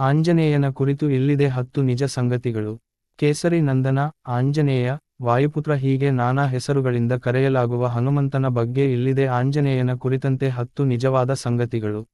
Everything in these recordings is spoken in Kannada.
ಆಂಜನೇಯನ ಕುರಿತು ಇಲ್ಲಿದೆ ಹತ್ತು ನಿಜ ಸಂಗತಿಗಳು. ಕೇಸರಿ ನಂದನ, ಆಂಜನೇಯ, ವಾಯುಪುತ್ರ ಹೀಗೆ ನಾನಾ ಹೆಸರುಗಳಿಂದ ಕರೆಯಲಾಗುವ ಹನುಮಂತನ ಬಗ್ಗೆ ಇಲ್ಲಿದೆ ಆಂಜನೇಯನ ಕುರಿತಂತೆ ಹತ್ತು ನಿಜವಾದ ಸಂಗತಿಗಳು.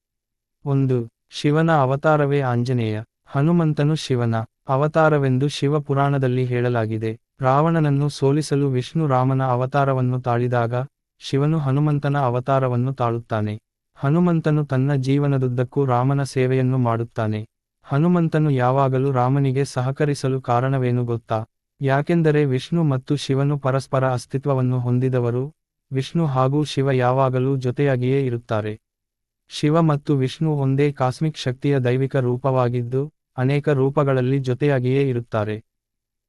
ಒಂದು, ಶಿವನ ಅವತಾರವೇ ಆಂಜನೇಯ, ಹನುಮಂತನು ಶಿವನ, ಅವತಾರವೆಂದು ಶಿವಪುರಾಣದಲ್ಲಿ ಹೇಳಲಾಗಿದೆ. ರಾವಣನನ್ನು ಸೋಲಿಸಲು ವಿಷ್ಣು ರಾಮನ ಅವತಾರವನ್ನು ತಾಳಿದಾಗ, ಶಿವನು ಹನುಮಂತನ ಅವತಾರವನ್ನು ತಾಳುತ್ತಾನೆ. ಹನುಮಂತನು ತನ್ನ ಜೀವನದುದ್ದಕ್ಕೂ ರಾಮನ ಸೇವೆಯನ್ನು ಮಾಡುತ್ತಾನೆ. ಹನುಮಂತನು ಯಾವಾಗಲೂ ರಾಮನಿಗೆ ಸಹಕರಿಸಲು ಕಾರಣವೇನು ಗೊತ್ತಾ? ಯಾಕೆಂದರೆ ವಿಷ್ಣು ಮತ್ತು ಶಿವನು ಪರಸ್ಪರ ಅಸ್ತಿತ್ವವನ್ನು ಹೊಂದಿದವರು, ವಿಷ್ಣು ಹಾಗೂ ಶಿವ ಯಾವಾಗಲೂ ಜೊತೆಯಾಗಿಯೇ ಇರುತ್ತಾರೆ. ಶಿವ ಮತ್ತು ವಿಷ್ಣು ಒಂದೇ ಕಾಸ್ಮಿಕ್ ಶಕ್ತಿಯ ದೈವಿಕ ರೂಪವಾಗಿದ್ದು, ಅನೇಕ ರೂಪಗಳಲ್ಲಿ ಜೊತೆಯಾಗಿಯೇ ಇರುತ್ತಾರೆ.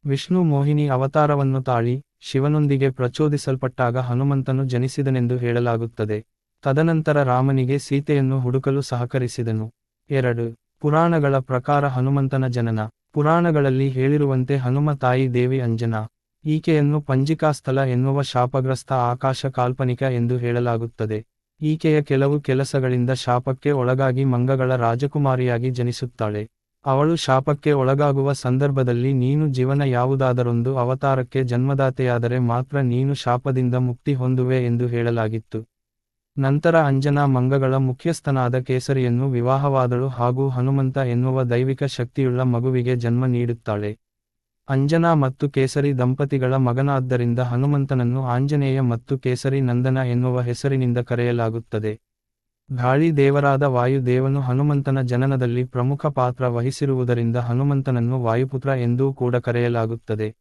ವಿಷ್ಣು ಮೋಹಿನಿ ಅವತಾರವನ್ನು ತಾಳಿ, ಶಿವನೊಂದಿಗೆ ಪ್ರಚೋದಿಸಲ್ಪಟ್ಟಾಗ ಹನುಮಂತನು ಜನಿಸಿದನೆಂದು ಹೇಳಲಾಗುತ್ತದೆ. ತದನಂತರ ರಾಮನಿಗೆ ಸೀತೆಯನ್ನು ಹುಡುಕಲು ಸಹಕರಿಸಿದನು. ಎರಡು ಪುರಾಣಗಳ ಪ್ರಕಾರ ಹನುಮಂತನ ಜನನ. ಪುರಾಣಗಳಲ್ಲಿ ಹೇಳಿರುವಂತೆ ಹನುಮ ತಾಯಿ ದೇವಿ ಅಂಜನಾ. ಈಕೆಯನ್ನು ಪಂಜಿಕಾಸ್ಥಲ ಎನ್ನುವ ಶಾಪಗ್ರಸ್ತ ಆಕಾಶ ಕಾಲ್ಪನಿಕ ಎಂದು ಹೇಳಲಾಗುತ್ತದೆ. ಈಕೆಯ ಕೆಲವು ಕೆಲಸಗಳಿಂದ ಶಾಪಕ್ಕೆ ಒಳಗಾಗಿ ಮಂಗಗಳ ರಾಜಕುಮಾರಿಯಾಗಿ ಜನಿಸುತ್ತಾಳೆ. ಅವಳು ಶಾಪಕ್ಕೆ ಒಳಗಾಗುವ ಸಂದರ್ಭದಲ್ಲಿ ನೀನು ಜೀವನ ಯಾವುದಾದರೊಂದು ಅವತಾರಕ್ಕೆ ಜನ್ಮದಾತೆಯಾದರೆ ಮಾತ್ರ ನೀನು ಶಾಪದಿಂದ ಮುಕ್ತಿ ಹೊಂದುವೆ ಎಂದು ಹೇಳಲಾಗಿತ್ತು. ನಂತರ ಅಂಜನಾ ಮಂಗಗಳ ಮುಖ್ಯಸ್ಥನಾದ ಕೇಸರಿಯನ್ನು ವಿವಾಹವಾದಳು ಹಾಗೂ ಹನುಮಂತ ಎನ್ನುವ ದೈವಿಕ ಶಕ್ತಿಯುಳ್ಳ ಮಗುವಿಗೆ ಜನ್ಮ ನೀಡುತ್ತಾಳೆ. ಅಂಜನಾ ಮತ್ತು ಕೇಸರಿ ದಂಪತಿಗಳ ಮಗನಾದ್ದರಿಂದ ಹನುಮಂತನನ್ನು ಆಂಜನೇಯ ಮತ್ತು ಕೇಸರಿ ನಂದನ ಎನ್ನುವ ಹೆಸರಿನಿಂದ ಕರೆಯಲಾಗುತ್ತದೆ. ಗಾಳಿ ದೇವರಾದ ವಾಯುದೇವನು ಹನುಮಂತನ ಜನನದಲ್ಲಿ ಪ್ರಮುಖ ಪಾತ್ರ ವಹಿಸಿರುವುದರಿಂದ ಹನುಮಂತನನ್ನು ವಾಯುಪುತ್ರ ಎಂದೂ ಕೂಡ ಕರೆಯಲಾಗುತ್ತದೆ.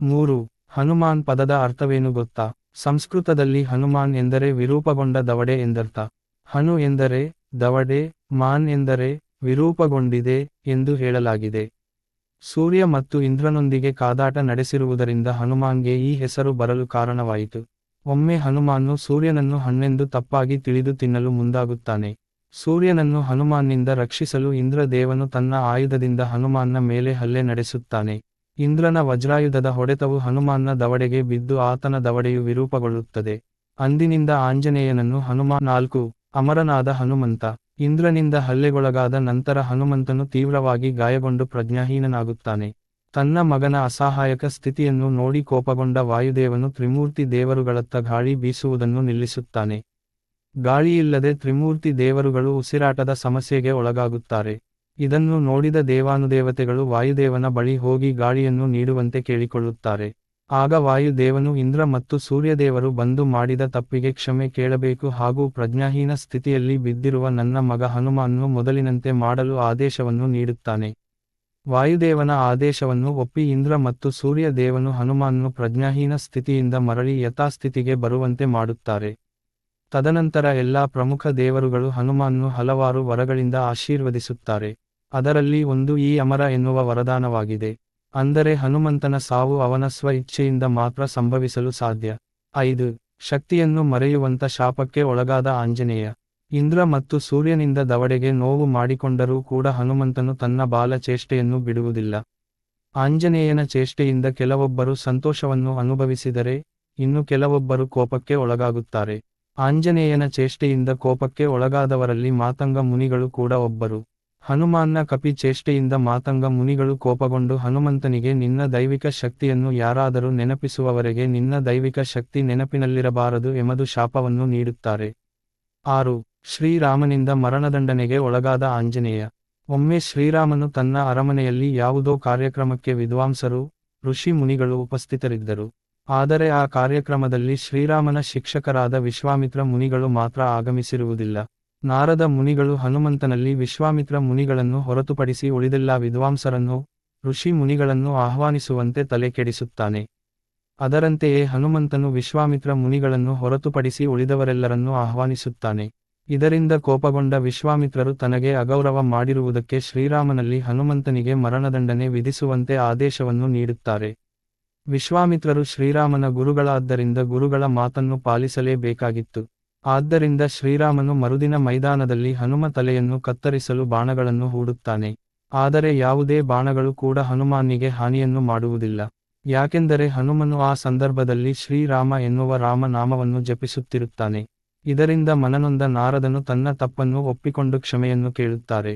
ಮೂರು, ಹನುಮಾನ್ ಪದದ ಅರ್ಥವೇನು ಗೊತ್ತಾ? ಸಂಸ್ಕೃತದಲ್ಲಿ ಹನುಮಾನ್ ಎಂದರೆ ವಿರೂಪಗೊಂಡ ದವಡೆ ಎಂದರ್ಥ. ಹನು ಎಂದರೆ ದವಡೆ, ಮಾನ್ ಎಂದರೆ ವಿರೂಪಗೊಂಡಿದೆ ಎಂದು ಹೇಳಲಾಗಿದೆ. ಸೂರ್ಯ ಮತ್ತು ಇಂದ್ರನೊಂದಿಗೆ ಕಾದಾಟ ನಡೆಸಿರುವುದರಿಂದ ಹನುಮಾನ್ಗೆ ಈ ಹೆಸರು ಬರಲು ಕಾರಣವಾಯಿತು. ಒಮ್ಮೆ ಹನುಮಾನು ಸೂರ್ಯನನ್ನು ಹಣ್ಣೆಂದು ತಪ್ಪಾಗಿ ತಿಳಿದು ತಿನ್ನಲು ಮುಂದಾಗುತ್ತಾನೆ. ಸೂರ್ಯನನ್ನು ಹನುಮಾನ್ನಿಂದ ರಕ್ಷಿಸಲು ಇಂದ್ರ ದೇವನು ತನ್ನ ಆಯುಧದಿಂದ ಹನುಮಾನ್ನ ಮೇಲೆ ಹಲ್ಲೆ ನಡೆಸುತ್ತಾನೆ. ಇಂದ್ರನ ವಜ್ರಾಯುಧದ ಹೊಡೆತವು ಹನುಮಾನ್ನ ದವಡೆಗೆ ಬಿದ್ದು ಆತನ ದವಡೆಯು ವಿರೂಪಗೊಳ್ಳುತ್ತದೆ. ಅಂದಿನಿಂದ ಆಂಜನೇಯನನ್ನು ಹನುಮಾನ್ ನಾಲ್ಕು, ಅಮರನಾದ ಹನುಮಂತ, ಇಂದ್ರನಿಂದ ಹಲ್ಲೆಗೊಳಗಾದ ನಂತರ ಹನುಮಂತನು ತೀವ್ರವಾಗಿ ಗಾಯಗೊಂಡು ಪ್ರಜ್ಞಾಹೀನನಾಗುತ್ತಾನೆ. ತನ್ನ ಮಗನ ಅಸಹಾಯಕ ಸ್ಥಿತಿಯನ್ನು ನೋಡಿ ಕೋಪಗೊಂಡ ವಾಯುದೇವನು ತ್ರಿಮೂರ್ತಿ ದೇವರುಗಳತ್ತ ಗಾಳಿ ಬೀಸುವುದನ್ನು ನಿಲ್ಲಿಸುತ್ತಾನೆ. ಗಾಳಿಯಿಲ್ಲದೆ ತ್ರಿಮೂರ್ತಿ ದೇವರುಗಳು ಉಸಿರಾಟದ ಸಮಸ್ಯೆಗೆ ಒಳಗಾಗುತ್ತಾರೆ. ಇದನ್ನು ನೋಡಿದ ದೇವಾನುದೇವತೆಗಳು ವಾಯುದೇವನ ಬಳಿ ಹೋಗಿ ಗಾಳಿಯನ್ನು ನೀಡುವಂತೆ ಕೇಳಿಕೊಳ್ಳುತ್ತಾರೆ. ಆಗ ವಾಯುದೇವನು ಇಂದ್ರ ಮತ್ತು ಸೂರ್ಯದೇವರು ಬಂದು ಮಾಡಿದ ತಪ್ಪಿಗೆ ಕ್ಷಮೆ ಕೇಳಬೇಕು ಹಾಗೂ ಪ್ರಜ್ಞಾಹೀನ ಸ್ಥಿತಿಯಲ್ಲಿ ಬಿದ್ದಿರುವ ನನ್ನ ಮಗ ಹನುಮಾನ್ನು ಮೊದಲಿನಂತೆ ಮಾಡಲು ಆದೇಶವನ್ನು ನೀಡುತ್ತಾನೆ. ವಾಯುದೇವನ ಆದೇಶವನ್ನು ಒಪ್ಪಿ ಇಂದ್ರ ಮತ್ತು ಸೂರ್ಯದೇವನು ಹನುಮಾನ್ನು ಪ್ರಜ್ಞಾಹೀನ ಸ್ಥಿತಿಯಿಂದ ಮರಳಿ ಯಥಾಸ್ಥಿತಿಗೆ ಬರುವಂತೆ ಮಾಡುತ್ತಾರೆ. ತದನಂತರ ಎಲ್ಲಾ ಪ್ರಮುಖ ದೇವರುಗಳು ಹನುಮಾನ್ನು ಹಲವಾರು ವರಗಳಿಂದ ಆಶೀರ್ವದಿಸುತ್ತಾರೆ. ಅದರಲ್ಲಿ ಒಂದು ಈ ಅಮರ ಎನ್ನುವ ವರದಾನವಾಗಿದೆ. ಅಂದರೆ ಹನುಮಂತನ ಸಾವು ಅವನ ಸ್ವ ಇಚ್ಛೆಯಿಂದ ಮಾತ್ರ ಸಂಭವಿಸಲು ಸಾಧ್ಯ. ಐದು, ಶಕ್ತಿಯನ್ನು ಮರೆಯುವಂತ ಶಾಪಕ್ಕೆ ಒಳಗಾದ ಆಂಜನೇಯ. ಇಂದ್ರ ಮತ್ತು ಸೂರ್ಯನಿಂದ ದವಡೆಗೆ ನೋವು ಮಾಡಿಕೊಂಡರೂ ಕೂಡ ಹನುಮಂತನು ತನ್ನ ಬಾಲ ಚೇಷ್ಟೆಯನ್ನು ಬಿಡುವುದಿಲ್ಲ. ಆಂಜನೇಯನ ಚೇಷ್ಟೆಯಿಂದ ಕೆಲವೊಬ್ಬರು ಸಂತೋಷವನ್ನು ಅನುಭವಿಸಿದರೆ, ಇನ್ನು ಕೆಲವೊಬ್ಬರು ಕೋಪಕ್ಕೆ ಒಳಗಾಗುತ್ತಾರೆ. ಆಂಜನೇಯನ ಚೇಷ್ಟೆಯಿಂದ ಕೋಪಕ್ಕೆ ಒಳಗಾದವರಲ್ಲಿ ಮಾತಂಗ ಮುನಿಗಳು ಕೂಡ ಒಬ್ಬರು. ಹನುಮಾನ್ನ ಕಪಿ ಚೇಷ್ಟೆಯಿಂದ ಮಾತಂಗ ಮುನಿಗಳು ಕೋಪಗೊಂಡು ಹನುಮಂತನಿಗೆ, ನಿನ್ನ ದೈವಿಕ ಶಕ್ತಿಯನ್ನು ಯಾರಾದರೂ ನೆನಪಿಸುವವರೆಗೆ ನಿನ್ನ ದೈವಿಕ ಶಕ್ತಿ ನೆನಪಿನಲ್ಲಿರಬಾರದು ಎಂಬುದು ಶಾಪವನ್ನು ನೀಡುತ್ತಾರೆ. ಆರು, ಶ್ರೀರಾಮನಿಂದ ಮರಣದಂಡನೆಗೆ ಒಳಗಾದ ಆಂಜನೇಯ. ಒಮ್ಮೆ ಶ್ರೀರಾಮನು ತನ್ನ ಅರಮನೆಯಲ್ಲಿ ಯಾವುದೋ ಕಾರ್ಯಕ್ರಮಕ್ಕೆ ವಿದ್ವಾಂಸರು, ಋಷಿ ಮುನಿಗಳು ಉಪಸ್ಥಿತರಿದ್ದರು. ಆದರೆ ಆ ಕಾರ್ಯಕ್ರಮದಲ್ಲಿ ಶ್ರೀರಾಮನ ಶಿಕ್ಷಕರಾದ ವಿಶ್ವಾಮಿತ್ರ ಮುನಿಗಳು ಮಾತ್ರ ಆಗಮಿಸಿರುವುದಿಲ್ಲ. ನಾರದ ಮುನಿಗಳು ಹನುಮಂತನಲ್ಲಿ ವಿಶ್ವಾಮಿತ್ರ ಮುನಿಗಳನ್ನು ಹೊರತುಪಡಿಸಿ ಉಳಿದೆಲ್ಲ ವಿದ್ವಾಂಸರನ್ನು, ಋಷಿ ಮುನಿಗಳನ್ನು ಆಹ್ವಾನಿಸುವಂತೆ ತಲೆ ಕೆಡಿಸುತ್ತಾನೆ. ಅದರಂತೆಯೇ ಹನುಮಂತನು ವಿಶ್ವಾಮಿತ್ರ ಮುನಿಗಳನ್ನು ಹೊರತುಪಡಿಸಿ ಉಳಿದವರೆಲ್ಲರನ್ನೂ ಆಹ್ವಾನಿಸುತ್ತಾನೆ. ಇದರಿಂದ ಕೋಪಗೊಂಡ ವಿಶ್ವಾಮಿತ್ರರು ತನಗೆ ಅಗೌರವ ಮಾಡಿರುವುದಕ್ಕೆ ಶ್ರೀರಾಮನಲ್ಲಿ ಹನುಮಂತನಿಗೆ ಮರಣದಂಡನೆ ವಿಧಿಸುವಂತೆ ಆದೇಶವನ್ನು ನೀಡುತ್ತಾರೆ. ವಿಶ್ವಾಮಿತ್ರರು ಶ್ರೀರಾಮನ ಗುರುಗಳಾದ್ದರಿಂದ ಗುರುಗಳ ಮಾತನ್ನು ಪಾಲಿಸಲೇಬೇಕಾಗಿತ್ತು. ಆದ್ದರಿಂದ ಶ್ರೀರಾಮನು ಮರುದಿನ ಮೈದಾನದಲ್ಲಿ ಹನುಮ ತಲೆಯನ್ನು ಕತ್ತರಿಸಲು ಬಾಣಗಳನ್ನು ಹೂಡುತ್ತಾನೆ. ಆದರೆ ಯಾವುದೇ ಬಾಣಗಳು ಕೂಡ ಹನುಮಾನಿಗೆ ಹಾನಿಯನ್ನು ಮಾಡುವುದಿಲ್ಲ. ಯಾಕೆಂದರೆ ಹನುಮನು ಆ ಸಂದರ್ಭದಲ್ಲಿ ಶ್ರೀರಾಮ ಎನ್ನುವ ರಾಮನಾಮವನ್ನು ಜಪಿಸುತ್ತಿರುತ್ತಾನೆ. ಇದರಿಂದ ಮನನೊಂದ ನಾರದನು ತನ್ನ ತಪ್ಪನ್ನು ಒಪ್ಪಿಕೊಂಡು ಕ್ಷಮೆಯನ್ನು ಕೇಳುತ್ತಾರೆ.